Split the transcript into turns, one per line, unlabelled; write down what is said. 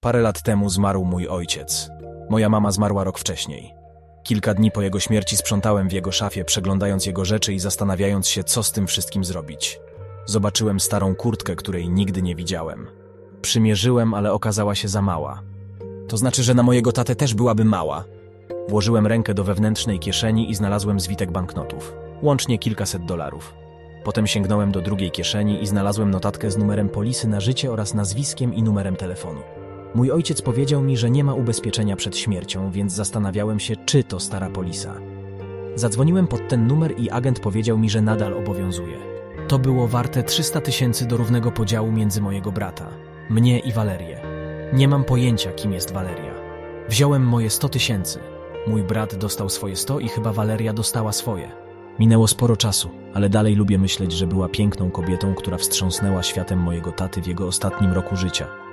Parę lat temu zmarł mój ojciec. Moja mama zmarła rok wcześniej. Kilka dni po jego śmierci sprzątałem w jego szafie, przeglądając jego rzeczy i zastanawiając się, co z tym wszystkim zrobić. Zobaczyłem starą kurtkę, której nigdy nie widziałem. Przymierzyłem, ale okazała się za mała. To znaczy, że na mojego tatę też byłaby mała. Włożyłem rękę do wewnętrznej kieszeni i znalazłem zwitek banknotów. Łącznie kilkaset dolarów. Potem sięgnąłem do drugiej kieszeni i znalazłem notatkę z numerem polisy na życie oraz nazwiskiem i numerem telefonu. Mój ojciec powiedział mi, że nie ma ubezpieczenia przed śmiercią, więc zastanawiałem się, czy to stara polisa. Zadzwoniłem pod ten numer i agent powiedział mi, że nadal obowiązuje. To było warte 300 tysięcy do równego podziału między mojego brata, mnie i Walerię. Nie mam pojęcia, kim jest Waleria. Wziąłem moje 100 tysięcy. Mój brat dostał swoje 100 i chyba Waleria dostała swoje. Minęło sporo czasu, ale dalej lubię myśleć, że była piękną kobietą, która wstrząsnęła światem mojego taty w jego ostatnim roku życia.